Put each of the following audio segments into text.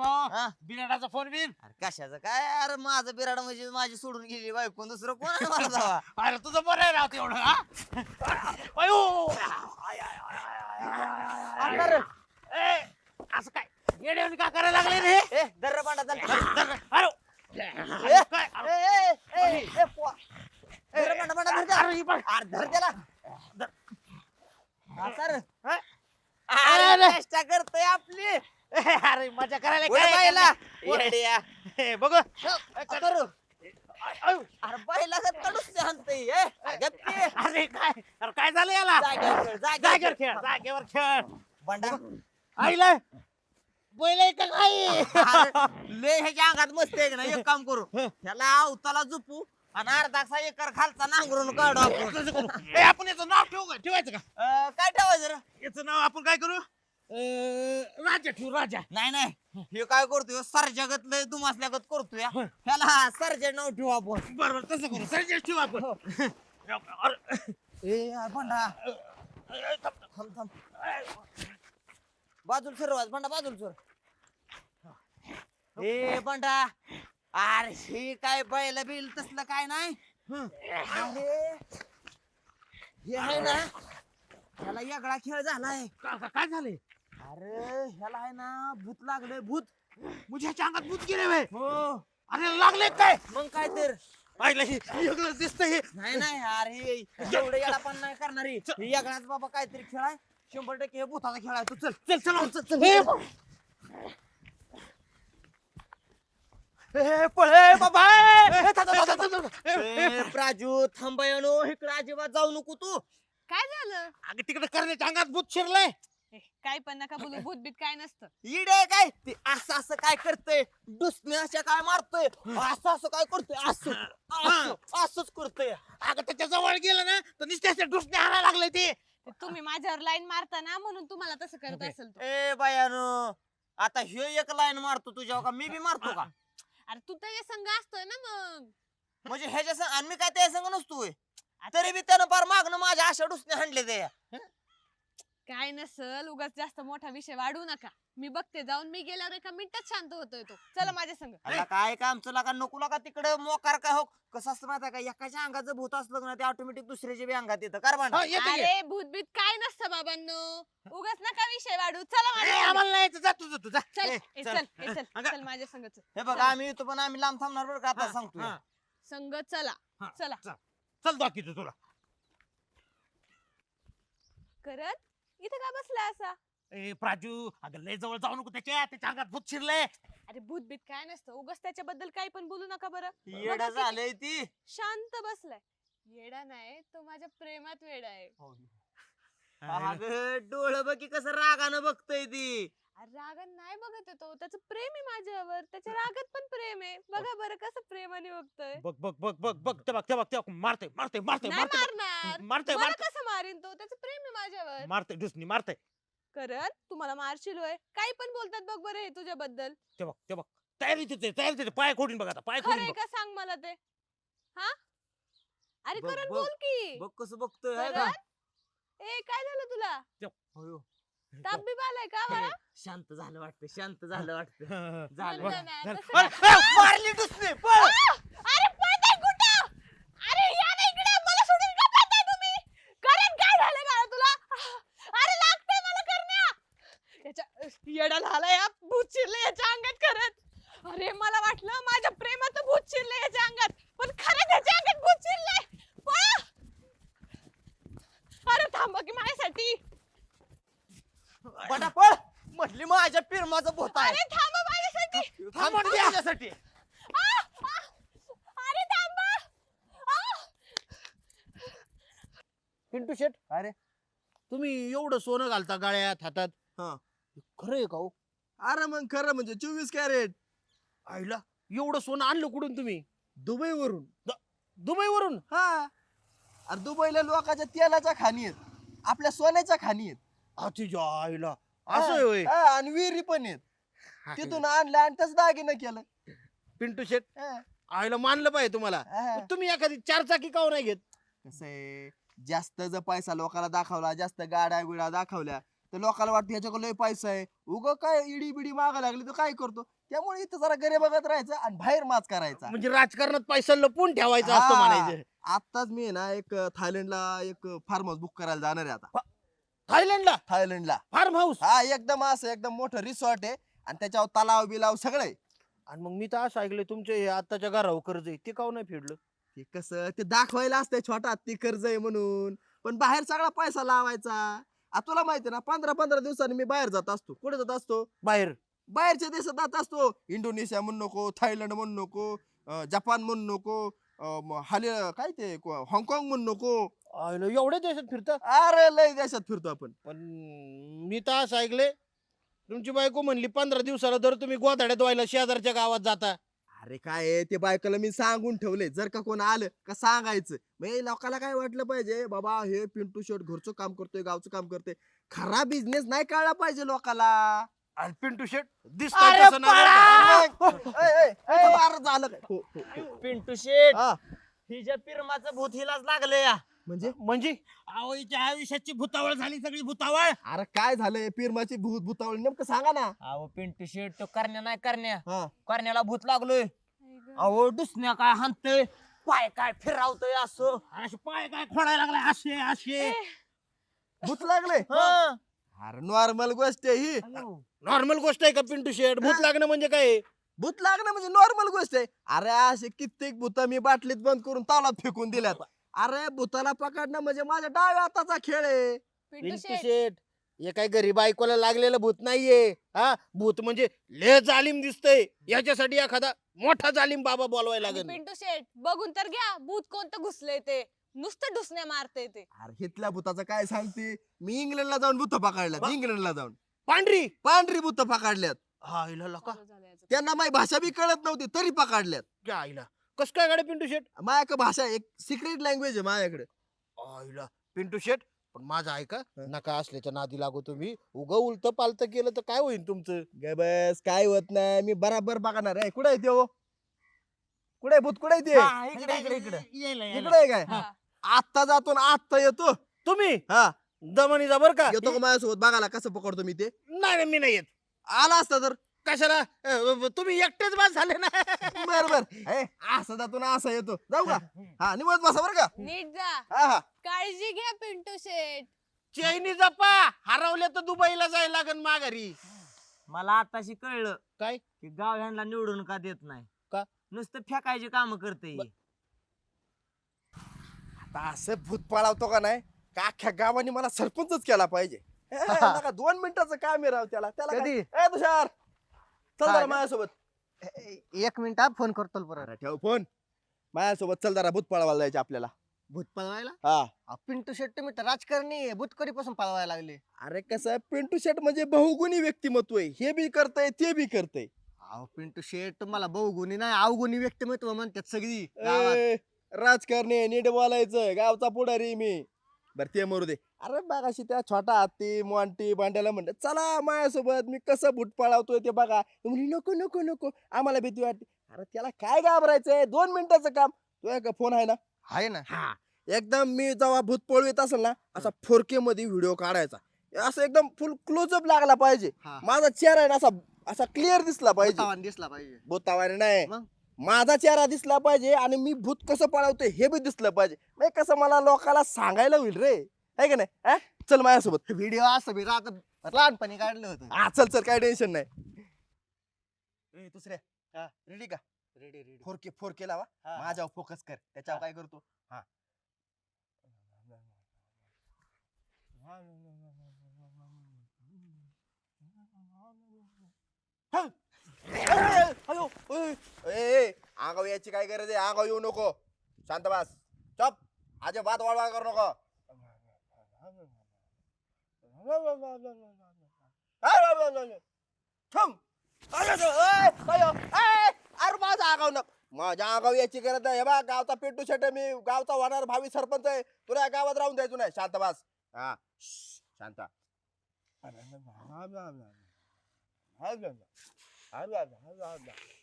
भाऊ? बिनाडाचा फोन बिन अरे कशाचं काय अरे माझं बिराड म्हणजे माझी सोडून गेली बायको दुसरं कोण आहे मला जावा अरे तुझं बरं आहे राव तेवढं हा? अयो अंधार. ए, असं काय येड्यावानी का करायला लागले रे ए दर्र पांडा चल अरे ए, काय? ए, ए, ए, ए, पोहा. ए, दर्र पांडा पांडा धर त्याला. अरे, ही बघ. अरे धर त्याला हा, सर हा? अरे अरे. चेष्टा करतोय आपली अरे मजा करायला काय बाईला. उठ. येड्या. हे, बघ. करू. अरे बाईला काय? अरे काय झालं याला? जागेवर खेळ, जागेवर जागेवर खेळ. जागेवर खेळ. बंडा. आईला. बैल का काय अरे, लय ह्याच्या अंगात मस्त आहे ना एक काम करू. ह्याला अवताला झोपू आणि अर्धा एकर खालचा नांगरून काढू आपण. तसं करू. ए, आपण याचं नाव ठेवू का? ठेवायचं का? अं, काय ठेवायचं रे? याचं नाव आपण काय करू? अं, राजा ठेवू राजा. नाही नाही. हे काय करतोय? सरजगत लय दुमासल्यागत करतोय. ह्याला सरजा नाव ठेवू आपण. बरोबर तसं करू. सरजा ठेवू आपण. अरे, ए अरे बंडा ए, थांब, थांब थांब थांब. बाजूला बाजूला सर ए बंडा अरे हे काय बैल बिल तसलं काय नाही? अरे हे आहे ना ह्याला वेगळा खेळ झालाय. का- का- काय झाले अरे ह्याला आहे ना भूत लागलंय भूत. मुझ्याच्या अंगात भूत गेले वे हो. अरे लागले काय? मग काय तर? पाहिलं हे हे नाही नाही अरे एवढं याला पण नाही करणारी हे. वेगळाच बाबा काहीतरी खेळ आहे शंभर टक्के हे भूताचा खेळ आहे. तू चल चल चल चल, चल. हे, ए, पळ ए, बाबा ए, ए, थांब, थांब, थांब, थांब, थांब. ए, ए, प्राजू थांबायनो इकडे अजिबात जाऊ नको तू. काय झालं? अगं तिकडे करण्याच्या अंगात भूत शिरलंय. ए, काय पण नका बोलू भूतबीत काय नसतं. इडे काय? ते असं असं काय करतय? डुसणे अशा काय मारतोय? असं असं काय करतोय? असं असं असंच करतोय. अगं त्याच्याजवळ गेलं ना तर नुसत्या डुसणे हाणायला लागले ते. ते तुम्ही माझ्यावर लाईन मारता ना म्हणून तुम्हाला तसं करत असेल तो. ए बायानो आता ह्यो एक लाईन मारतो तुझ्यावर का मी बी मारतो का? अरे तू त्याच्या संघ असतोय ना मग. म्हणजे ह्याच्या संग आणि मी काय त्या संग नसतोय? तरी बी त्यानं फार मागणं माझ्या अशा डुसणे हाणले ते. काय नसल उगाच जास्त मोठा विषय वाढवू नका. मी बघते जाऊन मी गेल्यावर एका मिनिटात शांत होतोय तो. चला माझ्या संग. काय काम चला का नको का तिकडे मोकार काय हो? कसं असतं माहिती का? एकाच्या अंगाचं भूत असलं ना ते ऑटोमॅटिक दुसऱ्याच्या बी अंगात येतं. कर हा, येते. अरे भूतबीत काय नसतं बाबांनो. उगाच नका विषय वाढू. चला ए, माझ्या संग. आम्हाला नाही यायचं. जा तुझं तुझा चल ए, ए, चल. चल ए, चल अगं. चल माझ्या संग चल. हे बघ. आम्ही येतो पण आम्ही लांब थांबणार बरं का? आता सांगतोय. हा, संग चला. हा, चला. चल. चल दाखवतो तुला. करत? इथं का बसला असा? ए प्राजू अगं लय जवळ जाऊ नको त्याच्या त्याच्या अंगात भूत शिरलंय. अरे भूतबीत काय नसतं उगाच त्याच्याबद्दल काही पण बोलू नका बरं. येड किती- झालंय ती. शांत बसलाय. येडा नाही तो माझ्या प्रेमात वेडा आहे. अगं डोळं बघ कसं रागानं बघतय ती. अरे रागात नाही बघत आहे तो. त्याचं प्रेम आहे माझ्यावर. त्याच्या रागात पण प्रेम आहे. बघा. बरं कसं प्रेमाने बघतोय. बघ बघ बघ बघ बघ ते बघ ते बघ ते बघ. मारते मारते मारते नाही मारते मारणार. मारते मला मारते कसं मारीन तो? त्याचं प्रेम आहे माझ्यावर. मारते डुसणी मारते करत तुम्हाला मारशील होय. काही पण बोलतात बघ बरं हे तुझ्याबद्दल. ते बघ ते बघ. तयारी तिथे तयारी तिथे पाय खोडून बघ आता पाय खरंय खोडून का? सांग मला ते. हा? अरे बघ, करण बघ. बोल की. बघ कसं बघतोय हाय का? करत ए काय झालं तुला. ताप बी आलाय का बरं शांत झालं वाटतं शांत झालं वाटतं. झालं. झालं. तसं अरे, नाही. ए, मारली दुसरी पळ! अरे पळताय कुठं? अरे या ना इकडे. मला सोडून का पळताय तुम्ही? करण काय झालं तुला? अरे लागतंय मला करण्या. याच्या येडा झाला या भूत याच्या अंगात करत अरे मला वाटलं माझ्या प्रेमाचं भूत शिरले याच्या अंगात पण खरंच याच्या अंगात भूत शिरलंय पळा अरे थांबा की माझ्यासाठी बटा पळ म्हटली माझ्या पिरमाचं भूत आहे अरे थांबा माझ्यासाठी थांब तुझ्यासाठी आ! आ! अरे थांबा आ! पिंटू शेट अरे तुम्ही एवढं सोनं घालता गाळ्यात हातात? हा. खरं आहे का हो? अरे मग खरं म्हणजे चोवीस कॅरेट. आईला एवढं सोनं आणलं कुठून तुम्ही? दुबई वरून दुबई वरून हा. अरे दुबईला लोकांच्या तेलाच्या खाणी आहेत. आपल्या सोन्याच्या खाणी आहेत. तुझ्या आईला. असं आहे होय? हा, आणि विहिरी पण आहेत. तिथून आणलं आणि त्याच दागिनं केलं. पिंटू शेट हा, आईला मानलं पाहिजे तुम्हाला. हा. तुम्ही एखादी चार चाकी काव नाही घेत? कसं आहे? जास्त जर पैसा लोकांना दाखवला जास्त गाड्या बिड्या दाखवल्या तर लोकांना वाटतं ह्याच्याकडे लय पैसा आहे. उग काय इडी बिडी मागा लागली तर काय करतो? त्यामुळे इथं जरा गरे बघत राहायचं आणि बाहेर माच करायचा. म्हणजे राजकारणात पैसा लपून ठेवायचा असतो हा. म्हणायचं. आताच मी आहे ना एक थायलंडला एक फार्म हाऊस बुक करायला जाणार आहे आता. थायलंडला? थायलंडला. फार्म हाऊस हा एकदम असं एकदम मोठं रिसॉर्ट आहे. आणि त्याच्यावर तलाव बिलाव सगळं. आहे आणि मग मी तर असं ऐकलंय तुमच्या हे आताच्या घरावर कर्ज आहे ते काव नाही फेडलं ते कसं ते दाखवायला असतंय छोटा ते कर्ज आहे म्हणून. पण बाहेर सगळा पैसा लावायचा. आ तुला माहिती ना पंधरा पंधरा दिवसांनी मी बाहेर जात असतो. कुठे जात असतो? बाहेर. बाहेरच्या देशात जात असतो. इंडोनेशिया म्हणू नको थायलंड म्हणू नको अं, जपान म्हणू नको अं, म- हाले काय ते को- हाँगकाँग म्हणू नको. आयला, एवढ्या देशात फिरता? अरे लय देशात फिरतो आपण. पण मी तर असं ऐकले तुमची बायको म्हणली पंधरा दिवसाला जर तुम्ही गोधाड्यात व्हायला शेजारच्या गावात जाता अरे काय आहे, ते बायकोला मी सांगून ठेवले जर का कोण आलं का सांगायचं. मग हे लोकांना काय वाटलं पाहिजे? बाबा हे पिंटू शर्ट घरचं काम करतोय गावचं काम करतोय. खरा बिझनेस नाही कळला पाहिजे लोकाला. आणि पिंटू शेट अरे दिसतंय तसं नाही बरं का? पळा! ए, ए, ए, मारं झालं काय? हो, हो, हो. पिंटू हा, हिच्या पिरमाचं भूत हिलाच लागले या. म्हणजे? म्हणजे? आवईच्या आयुष्याची भूतावळ झाली सगळी भूतावळ. अरे काय झालंय? पिरमाची भूत भूतावळ नेमकं सांगा ना. अहो पिंटू शेठ तो करण्या नाही करण्या. हा. करण्याला भूत लागलोय. अहो दुसण्या काय हाणतोय? पाय काय फिरावतोय असं? असे पाय काय खोडायला लागलाय? असे असे. भूत लागले हं. अरे नॉर्मल गोष्ट आहे ही. नॉर्मल गोष्ट आहे का पिंटू शेट? भूत लागणं म्हणजे काय? आहे? भूत लागणं म्हणजे नॉर्मल गोष्ट आहे. अरे असे कित्येक भूत मी बाटलीत बंद करून तावलात फेकून दिल्यात. अरे भूताला पकडणं म्हणजे माझ्या डाव्या हाताचा खेळ आहे. पिंटू पिंटू शेट शेट हे काय गरीब बायकोला लागलेलं भूत नाहीये. हा भूत म्हणजे ले जालिम दिसतंय. याच्यासाठी एखादा मोठा जालिम बाबा बोलवायला आणि लागेल. पिंटू शेट बघून तर घ्या भूत कोणतं घुसलंय ते. नुसतं डुसण्या मारते ते. अरे हितल्या भूताचं काय सांगते? मी इंग्लंडला जाऊन भूत पकडल्यात इंग्लंडला जाऊन. पांढरी? पांढरी भूत पकडल्यात. हा हिला लका. चालू झालं याचं. त्यांना माझी भाषा बी कळत नव्हती तरी पकडल्यात. क्या आईला. कस काय गाड्या पिंटू शेट माझ्याकडे भाषा एक सिक्रेट लँग्वेज आहे माझ्याकडे आईला पिंटू शेट पण माझं ऐका. नका असल्याच्या नादी लागू तुम्ही. उग उलत पालत केलं तर काय होईल तुमचं? गे बस काय होत नाही. मी बराबर बघणार आहे. कुठे आहे ते? हो कुठे आहे भूत? कुठे आहे ते? हा, इकडे इकडे इकडे यायला इकडे आहे काय? हा. आत्ता जातो ना आत्ता येतो. तुम्ही? हा. दमनी जा बर का? येतो का माझ्यासोबत? बघायला कसं पकडतो मी ते? नाही नाही, मी नाही येत. आला असता तर? कशाला? अ, तुम्ही एकटेच बाद झाले ना? बर बर. ए, असं जातो ना असं येतो. जाऊ का? हा निवत बसा बरं का. नीट जा. हा हा. काळजी घ्या पिंटू शेट चैनी जपा हरवले तर दुबईला जायला लागन माघारी. मला आताशी कळलं काय? की गाव ह्यांना निवडून का देत नाही. का? नुसतं फेकायची काम करते ब- आता असं भूत पळावतो का नाही? का अख्ख्या गावाने मला सरपंचच केला पाहिजे. ए, नका, दोन मिनिटाचं काम आहे राव त्याला. त्याला काय- कधी? ए तुषार! चल जरा? माझ्यासोबत. एक मिनिट हा फोन करतो परत. ठेव फोन. माझ्यासोबत चल जरा भूत पळवायला जायचे आपल्याला. भूत पळवायला? हा. अहो, पिंटू शेट तुम्ही तर राजकारणी आहे. भूत कधीपासून पळवायला लागले. अरे कसं आहे पिंटू शेट म्हणजे बहुगुणी व्यक्तिमत्व आहे. हे बी करतय ते बी करतय. अहो पिंटू शेट तुम्हाला बहुगुणी नाही अवगुणी व्यक्तिमत्व म्हणतात सगळी गावात. राजकारणी नीट बोलायचं गावचा पुढारी मी. बर ते मरू दे. अरे बागाशी त्या छोटा हत्ती मोंटी भांड्याला म्हणलं चला माझ्यासोबत मी कसं भूत पळावतोय ते बघा. ते म्हणे नको नको नको आम्हाला भीती वाटते. अरे त्याला काय घाबरायचंय? दोन मिनिटाचं काम. तुझ्या का फोन आहे ना? आहे ना? हा. एकदम मी जेव्हा भूत पळवीत असेल ना असा फोरके मध्ये व्हिडिओ काढायचा. असं एकदम फुल क्लोजअप लागला पाहिजे. हा. माझा चेहरा आहे ना असा असा क्लिअर दिसला पाहिजे. दिसला पाहिजे. भूतावाने नाही. मग? माझा चेहरा दिसला पाहिजे आणि मी भूत कसं पळवतोय हे बी दिसलं पाहिजे. म्हणजे कसं मला लोकांना सांगायला होईल रे? आहे का नाही? हा? चल माझ्यासोबत. व्हिडिओ असं मी रात लहानपणी काढलं होतं. हा चल चल काय टेन्शन नाही. ए, दुसऱ्या. रेडी का? Ready ready four K four K लावा. माझ्यावर फोकस कर. त्याच्यावर काय करतो हा. अयो ए आगाव याची काय गरज आहे आगाव येऊ नको शांत बस चप आजे बात वाळवा करू नको थम. अरे माझा आगाव ना माझ्या आगाव याची गरज नाही हे बा गावचा पेटू शेट मी गावचा होणार भावी सरपंच आहे तुला या गावात राहून द्यायचं नाही शांत बस हा शांत अयो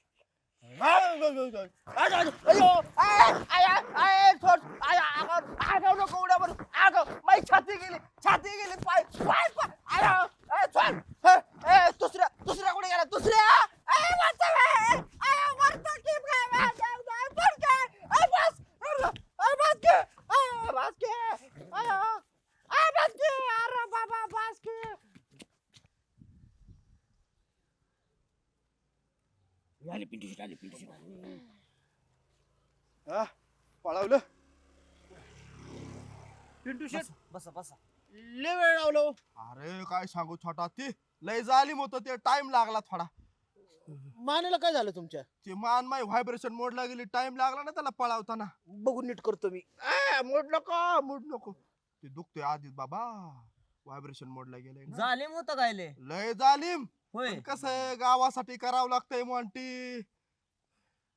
माझी छाती गेली छाती गेली पाय पाय पाय दुसऱ्या दुसऱ्या कुठे गेला दुसऱ्या आले पिंटू शेट आले. हा, पळावलं. पिंटू शेट बसा बसा लय वेळ लावलो अरे काय सांगू छोटा ते लय जालीम होतं ते टाइम लागला थोडा. मानेला काय झालं तुमच्या? ते मान माय व्हायब्रेशन मोडला गेली टाइम लागला ना त्याला पळावताना. बघून नीट करतो मी. ए, मोड नको मोड नको. ते दुखतोय आधीच बाबा. व्हायब्रेशन मोडला गेलंय ना. जालिम होतं गायले. लय जालीम होय. पण कसं आहे गावासाठी करावं लागतंय मॉन्टी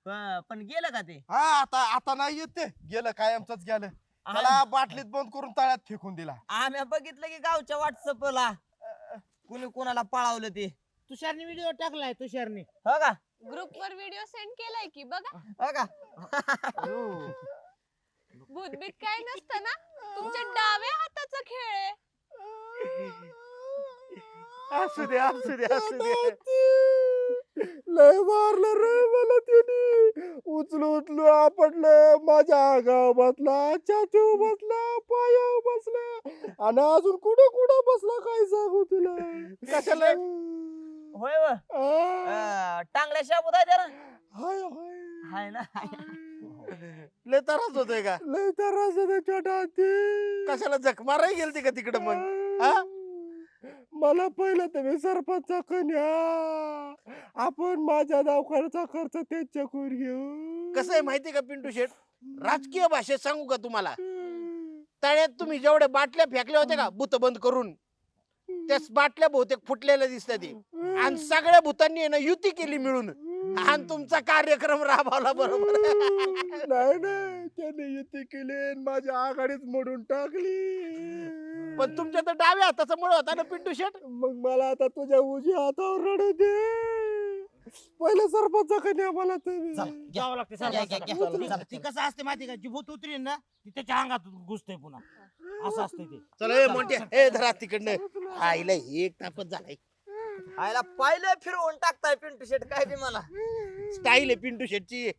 प- पण गेलं का ते? हा आता आता नाही येत ते. गेलं कायमच गेलं. त्याला बाटलीत बंद करून तळ्यात फेकून दिला. आम्ही बघितलं की गावच्या व्हॉट्सअपला कुणी कोणाला पळावलं ते. तुषारने व्हिडिओ टाकलाय तुषारने. हो का? ग्रुप वर व्हिडिओ सेंड केलाय की बघा. हो का? भूतबीत काय नसतं ना? तुमच्या डाव्या हाताचा खेळ आहे. असू दे असू दे असू दे. लय मारलं रे मला त्याने उचलू उचलू आपटलं. माझ्या अंगावर बसला छातीवर बसला पायावर बसला. आणि अजून कुठं कुठं बसला काय सांगू तुला? कशाला? होय व. आ, अं, टांगड्या शाबूत आहे जरा हाय हाय. हाय ना. लय त्रास होतोय का? लय त्रास होतो छोटा ते कशाला जख मारायला गेलती का तिकडं मग? हा? मला पहिलं तुम्ही सरपंच कन्या आपण माझ्या दवाखान्याचा खर्च त्यांच्याकडून घेऊ. कसं आहे माहितीये का पिंटू शेठ? राजकीय भाषेत सांगू का तुम्हाला? तळ्यात तुम्ही जेवढ्या बाटल्या फेकल्या होत्या का भूत बंद करून त्या बाटल्या बहुतेक फुटलेल्या दिसतात ती. आणि सगळ्या भूतांनी आहे ना युती केली मिळून. आणि तुमचा कार्यक्रम राबवला बरोबर. नाही नाही. त्याने युती केली आणि माझी आघाडीच मोडून टाकली. पण तुमच्या तर डाव्या हाताचा मुळ होता ना पिंटू शेठ? मग मला आता तुझ्या उजव्या हातावर रडू दे. पहिलं सरपंच तुम्ही? जावं लागतं घ्या, घ्या, घ्या. सरपंचाकडे. चला, ती कसं असते माहिती का? जी भूत उतरेल ना ती त्याच्या अंगात घुसतंय पुन्हा. असं असतंय ते. चला ए मोठ्या ए धरा तिकडनं. आईला एक तापत झालाय. आयला पाहिलं फिरवून टाकताय पिंटू शेट काय बी मला स्टाईल आहे पिंटू शेटची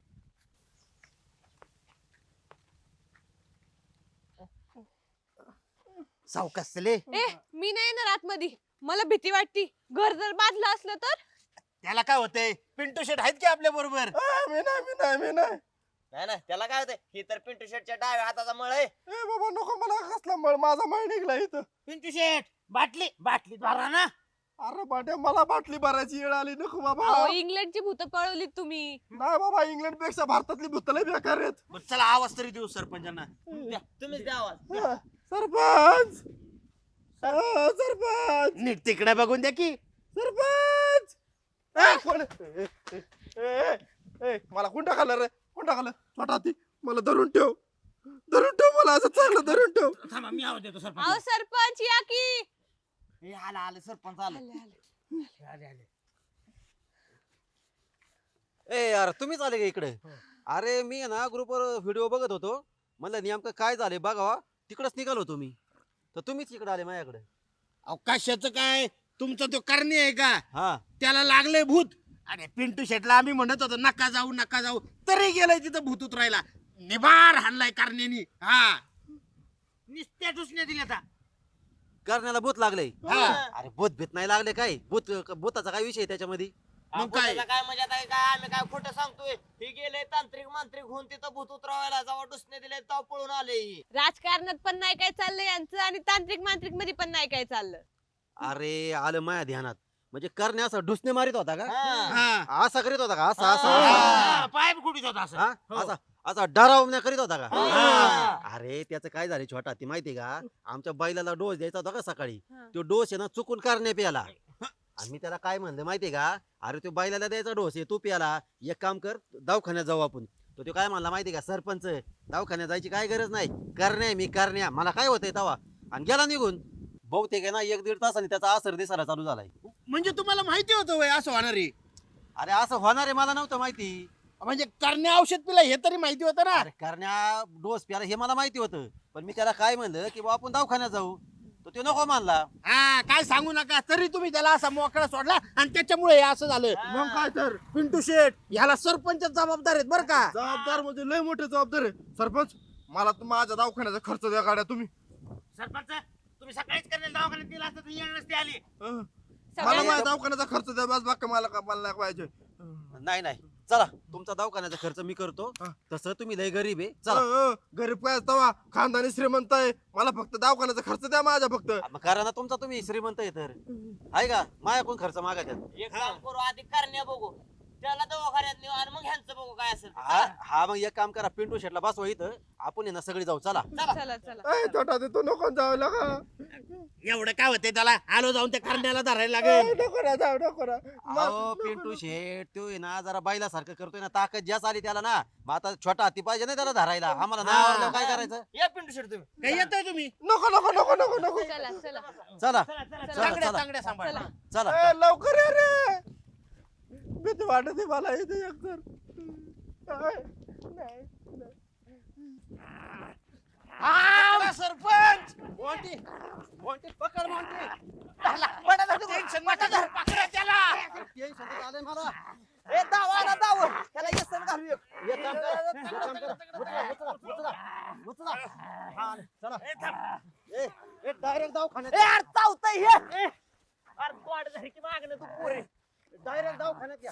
ए मी नाही येणार आतमध्ये. मला भीती वाटती. घर जर बांधलं असलं तर? त्याला काय होतंय? पिंटू शेट आहेत की आपल्या बरोबर? मी नाही मी नाही मी नाही. नाही ना त्याला काय होतंय? ही तर पिंटू शेटच्या डाव्या हाताचा मळ आहे. ए बाबा नको मला कसला मळ? माझा मळ निघला इथं. पिंटू शेट बाटली बाटलीत भरा ना. अरे बाट्या मला बाटली भरायची वेळ आली. नको बाबा. अहो इंग्लंडची भूत पळवली तुम्ही. नाही बाबा इंग्लंडपेक्षा भारतातली भूतलय बेकार आहेत. चला आवाज तरी देऊ सरपंचांना. तुम्हीच द्या आवाज. सरपंच! हा, सरपंच! नीट तिकडे बघून द्या की. सरपंच! ए, कोण? ए, ए, ए, ए, मला कोण टाकलं रे? कोण टाकलं छोटा ती मला धरून ठेव. धरून ठेव मला असं चांगलं धरून ठेव. थांबा मी आवाज देतो अहो सरपंच सरपंच या की. हे आलं आलं सरपंच आलं. आले, आले. आले, आले. ए यार तुम्हीच आले का इकडे? अरे मी आहे ना ग्रुपवर व्हिडिओ बघत होतो. म्हणलं नेमकं काय झालंय बघावा तिकडच निघालो होतो मी. तर तुम्हीच इकडे आले माझ्याकडे. अवकाशाचं काय? तुमचा तो करणे आहे का? हा. त्याला लागलंय भूत. अरे पिंटू शेटला आम्ही म्हणत होतो नका जाऊ नका जाऊ. तरी गेलंय तिथं भूत उतरायला. निभार हाणलाय करण्यानी. हा. नुसत्या टुसण्या दिल्या आता करण्याला भूत लागले हा. अरे भूत भीत नाही लागले काय? भूत भूताचा काय विषय आहे त्याच्यामध्ये? मग काय? काय म्हणजे आता काय आम्ही काय खोटं सांगतोय हे गेले तांत्रिक मांत्रिक होऊन तिथं भूत उतरवायला जेव्हा डुसणे दिले तेव्हा पळून आले ही. राजकारणात पण नाही काय चाललंय यांचं आणि तांत्रिक मांत्रिकमध्ये पण नाही काय चाललं अरे आलं माझ्या ध्यानात म्हणजे करण्या असा डुसणे मारित होता का हा. हा असा करीत होता का असा असा हा. असा? पाय कुठीच होता असं हा? हो. असा असा डरावण्या करीत होता का हा. अरे त्याचं काय झालं छोटा ती माहितीये का आमच्या बैलाला डोस द्यायचा होता का सकाळी हा. तो डोस आहे ना चुकून करण्या प्याला आणि मी त्याला काय म्हणलं माहितीये का? अरे तो बैलाला द्यायचा डोस आहे तू प्याला. एक काम कर दवाखान्यात जाऊ आपण. तो तो काय म्हणला माहितीये का? सरपंच दवाखान्यात जायची काय गरज नाही. करण्या मी करण्या. मला काय होतंय तवा? आणि गेला निघून. बहुतेक आहे ना एक दीड तासाने त्याचा असर दिसायला चालू झालाय. म्हणजे तुम्हाला माहिती होतं वय असं होणार आहे? अरे असं होणार आहे मला नव्हतं माहिती. म्हणजे करण्या औषध पिला हे तरी माहिती होतं ना? अरे करण्या डोस प्याला हे मला माहिती होतं. पण मी त्याला काय म्हणलं की बा आपण दवाखान्यात जाऊ. तर तो नको मानला. हा काय सांगू नका. तरी तुम्ही त्याला असा मोकळा सोडला आणि त्याच्यामुळे हे असं झालं. मग काय तर? पिंटू शेठ ह्याला सरपंच जबाबदार आहेत बरं का. जबाबदार म्हणजे लय मोठे जबाबदार आहे सरपंच मला तर माझ्या दवाखान्याचा खर्च द्या गाड्या तुम्ही. सरपंच तुम्ही सकाळीच करण्याला दवाखान्यात दिला असता तर येणार नसते आली. मला माझ्या दवाखान्याचा खर्च द्या बस बाकी मला का मला नाही पाहिजे. नाही नाही. चला तुमचा दवाखान्याचा खर्च मी करतो. तसं तुम्ही लय गरीब आहे. चला. अं, गरीब काय तवा खानदानी श्रीमंत आहे. मला फक्त दवाखान्याचा खर्च द्या माझ्या फक्त. मग करा ना तुमचा तुम्ही श्रीमंत आहे तर. आहे का? माझ्याकडून खर्च मागायच्यात एक काम करू आधी करण्या बघू. त्याला दवाखान्यात नेऊ आणि मग ह्यांचं बघू काय असेल. हा हा मग एक काम करा पिंटू शेटला बसवा इथं. आपण आहे ना सगळी जाऊ चला. चला. चला ए, छोटा ते तू नको जाऊ नका. एवढं काय होते त्याला? आलो जाऊन त्या करण्याला धरायला ए, लागेल. नको ना जाऊ नको ना अहो पिंटू शेट तो आहे ना जरा बाईला सारखं करतोय ना ताकद जास्त आली त्याला ना. मग आता छोटा हाती पाहिजे ना त्याला धरायला. आम्हाला नाही आवडलं काय करायचं? या पिंटू शेट तुम्ही. काय येतोय तुम्ही? नको नको नको नको नको. चला चला. चला. चला चांगड्या चला. चांगड्या सांभाळ. चला चला. ए, लवकर ये रे. भीती वाटते मला इथे एकतर ए, नाही, नाही. आ, सरपंच! पकड टेन्शन नका. पकडा त्याला. टेन्शन तर आलंय मला. ए दावा आला दाव. त्याला येसन घालू एक. एक काम करा, एक काम करा. उचला, उचला, उचला, उचला. हा, चला. ए, ए, direct दवाखान्यात. ए यार चावतंय हे. अरे गोड झाली की मागणं तू पुरे. डायरेक्ट दवाखान्यात या.